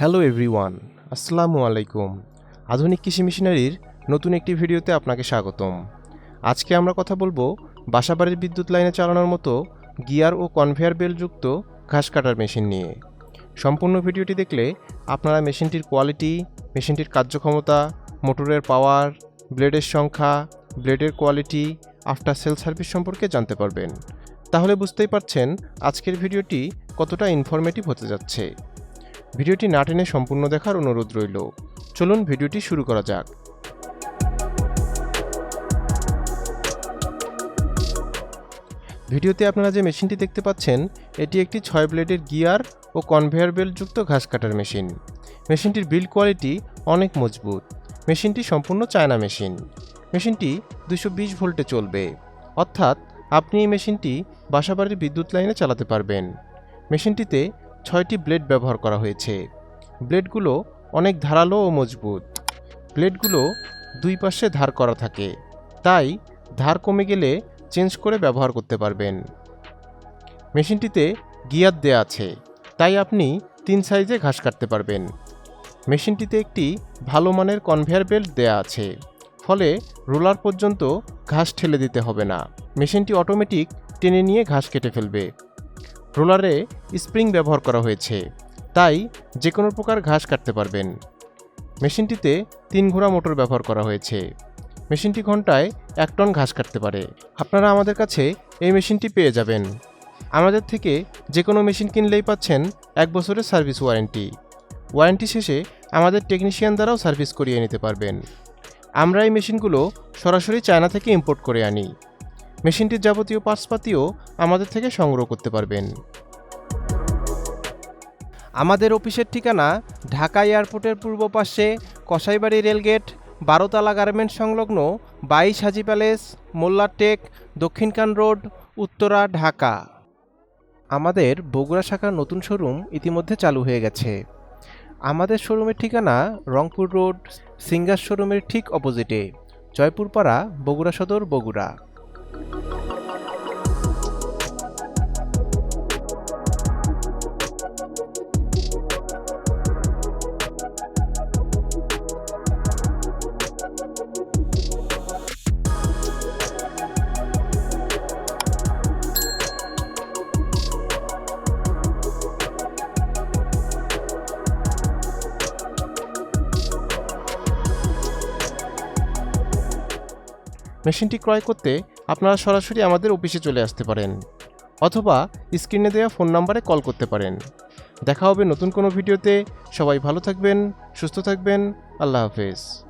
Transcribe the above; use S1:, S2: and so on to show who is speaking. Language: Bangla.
S1: হ্যালো এভরিওয়ান আসসালামু আলাইকুম। আধুনিক কৃষি মেশিনারির নতুন একটি ভিডিওতে আপনাকে স্বাগতম। আজকে আমরা কথা বলব বাসাবাড়ির বিদ্যুৎ লাইনে চালানোর মতো গিয়ার ও কনভেয়ার বেলযুক্ত ঘাস কাটার মেশিন নিয়ে। সম্পূর্ণ ভিডিওটি দেখলে আপনারা মেশিনটির কোয়ালিটি, মেশিনটির কার্যক্ষমতা, মোটরের পাওয়ার, ব্লেডের সংখ্যা, ব্লেডের কোয়ালিটি, আফটার সেল সার্ভিস সম্পর্কে জানতে পারবেন। তাহলে বুঝতেই পারছেন আজকের ভিডিওটি কতটা ইনফরমেটিভ হতে যাচ্ছে। ভিডিওটি না টেনে সম্পূর্ণ দেখার অনুরোধ রইল। চলুন ভিডিওটি শুরু করা যাক। ভিডিওতে আপনারা যে মেশিনটি দেখতে পাচ্ছেন, এটি একটি ছয় ব্লেডের গিয়ার ও কনভেয়ার বেল্টযুক্ত ঘাস কাটার মেশিন। মেশিনটির বিল্ড কোয়ালিটি অনেক মজবুত। মেশিনটি সম্পূর্ণ চায়না মেশিন। মেশিনটি দুশো বিশ ভোল্টে চলবে। অর্থাৎ আপনি এই মেশিনটি বাসাবাড়ির বিদ্যুৎ লাইনে চালাতে পারবেন। মেশিনটিতে ছয়টি ব্লেড ব্যবহার করা হয়েছে। ব্লেডগুলো অনেক ধারালো ও মজবুত। ব্লেডগুলো দুই পাশে ধার করা থাকে। তাই ধার কমে গেলে চেঞ্জ করে ব্যবহার করতে পারবেন। মেশিনটিতে গিয়ার দেয়া আছে। তাই আপনি তিন সাইজে ঘাস কাটতে পারবেন। মেশিনটিতে একটি ভালো মানের কনভেয়ার বেল্ট দেয়া আছে। ফলে রোলার পর্যন্ত ঘাস ঠেলে দিতে হবে না। মেশিনটি অটোমেটিক টেনে নিয়ে ঘাস কেটে ফেলবে। রোলারে স্প্রিং ব্যবহার করা হয়েছে। তাই যে কোনো প্রকার ঘাস কাটতে পারবেন। মেশিনটিতে তিন ঘোড়া মোটর ব্যবহার করা হয়েছে। মেশিনটি ঘন্টায় এক টন ঘাস কাটতে পারে। আপনারা আমাদের কাছে এই মেশিনটি পেয়ে যাবেন। আমাদের থেকে যে কোনো মেশিন কিনলেই পাচ্ছেন এক বছরের সার্ভিস ওয়ারেন্টি। ওয়ারেন্টি শেষে আমাদের টেকনিশিয়ান দ্বারাও সার্ভিস করিয়ে নিতে পারবেন। আমরা এই মেশিনগুলো সরাসরি চায়না থেকে ইম্পোর্ট করে আনি। মেশিনটির যাবতীয় পার্টসপাতিও আমাদের থেকে সংগ্রহ করতে পারবেন।
S2: আমাদের অফিসের ঠিকানা ঢাকা এয়ারপোর্টের পূর্ব পাশে কসাইবাড়ি রেলগেট, বারোতলা গার্মেন্টস সংলগ্ন বাইশ হাজি প্যালেস মোল্লারটেক দক্ষিণকান রোড, উত্তরা, ঢাকা। আমাদের বগুড়া শাখার নতুন শোরুম ইতিমধ্যে চালু হয়ে গেছে। আমাদের শোরুমের ঠিকানা রংপুর রোড সিঙ্গার শোরুমের ঠিক অপোজিটে, জয়পুরপাড়া, বগুড়া সদর, বগুড়া।
S1: মেশিনটি ক্রয় করতে আপনারা সরাসরি আমাদের অফিসে চলে আসতে পারেন অথবা স্ক্রিনে দেওয়া ফোন নাম্বারে কল করতে পারেন। দেখা হবে নতুন কোনো ভিডিওতে। সবাই ভালো থাকবেন, সুস্থ থাকবেন। আল্লাহ হাফেজ।